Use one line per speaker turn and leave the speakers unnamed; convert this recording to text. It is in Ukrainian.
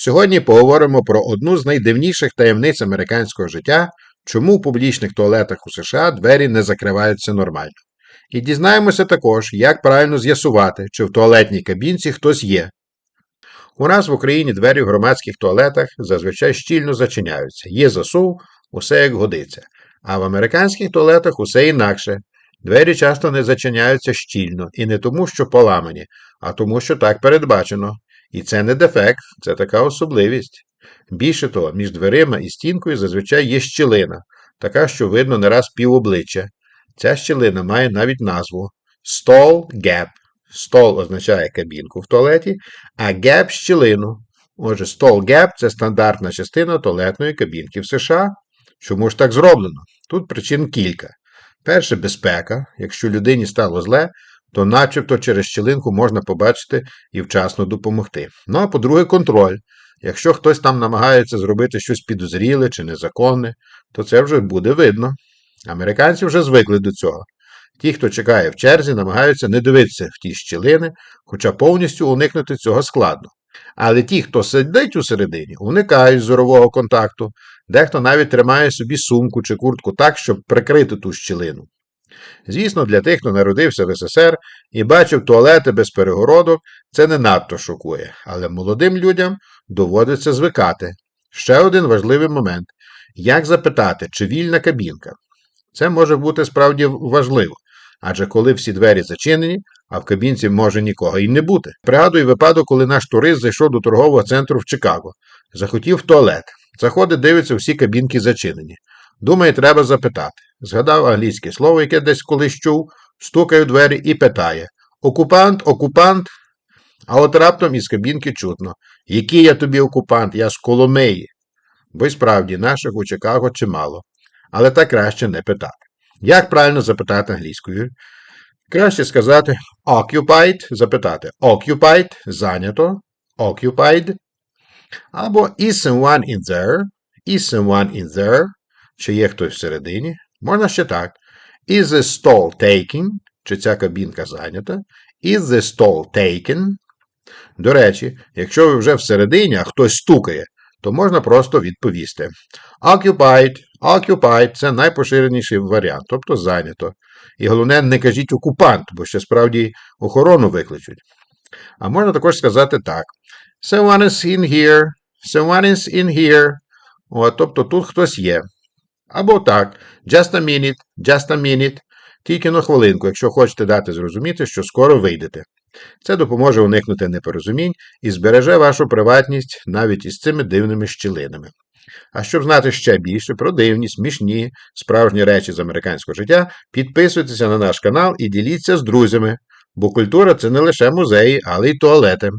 Сьогодні поговоримо про одну з найдивніших таємниць американського життя, чому в публічних туалетах у США двері не закриваються нормально. І дізнаємося також, як правильно з'ясувати, чи в туалетній кабінці хтось є. У нас в Україні двері в громадських туалетах зазвичай щільно зачиняються, є засув, усе як годиться. А в американських туалетах усе інакше. Двері часто не зачиняються щільно, і не тому, що поламані, а тому, що так передбачено. І це не дефект, це така особливість. Більше того, між дверима і стінкою зазвичай є щілина, така, що видно не раз пів обличчя. Ця щілина має навіть назву Stall Gap. Stall означає кабінку в туалеті, а Gap – щілину. Отже, Stall Gap – це стандартна частина туалетної кабінки в США. Чому ж так зроблено? Тут причин кілька. Перше безпека. Якщо людині стало зле, то начебто через щілинку можна побачити і вчасно допомогти. Ну а по-друге, контроль. Якщо хтось там намагається зробити щось підозріле чи незаконне, то це вже буде видно. Американці вже звикли до цього. Ті, хто чекає в черзі, намагаються не дивитися в ті щілини, хоча повністю уникнути цього складно. Але ті, хто сидить у середині, уникають зорового контакту, дехто навіть тримає собі сумку чи куртку так, щоб прикрити ту щілину. Звісно, для тих, хто народився в СССР і бачив туалети без перегородок, це не надто шокує, але молодим людям доводиться звикати. Ще один важливий момент як запитати, чи вільна кабінка. Це може бути справді важливо, адже коли всі двері зачинені, а в кабінці може нікого і не бути. Пригадую випадок, коли наш турист зайшов до торгового центру в Чикаго, захотів в туалет. Заходить, дивиться, всі кабінки зачинені. Думає, треба запитати. Згадав англійське слово, яке десь колись чув, стукає в двері і питає Окупант, окупант. А от раптом із кабінки чутно. Який я тобі окупант? Я з Коломиї. Бо й справді наших у Чикаго чимало. Але так краще не питати. Як правильно запитати англійською? Краще сказати occupied, запитати occupied, зайнято, occupied. Або is someone in there, is someone in there, чи є хтось всередині. Можна ще так. Is the stall taken, чи ця кабінка зайнята. Is the stall taken. До речі, якщо ви вже всередині, а хтось стукає, то можна просто відповісти. Occupied, occupied – це найпоширеніший варіант, тобто зайнято. І головне, не кажіть окупант, бо ще справді охорону викличуть. А можна також сказати так. Someone is in here, someone is in here. О, тобто тут хтось є. Або так, just a minute, just a minute. Тільки на хвилинку, якщо хочете дати зрозуміти, що скоро вийдете. Це допоможе уникнути непорозумінь і збереже вашу приватність навіть із цими дивними щілинами. А щоб знати ще більше про дивні, смішні, справжні речі з американського життя, підписуйтеся на наш канал і діліться з друзями, бо культура це не лише музеї, але й туалети.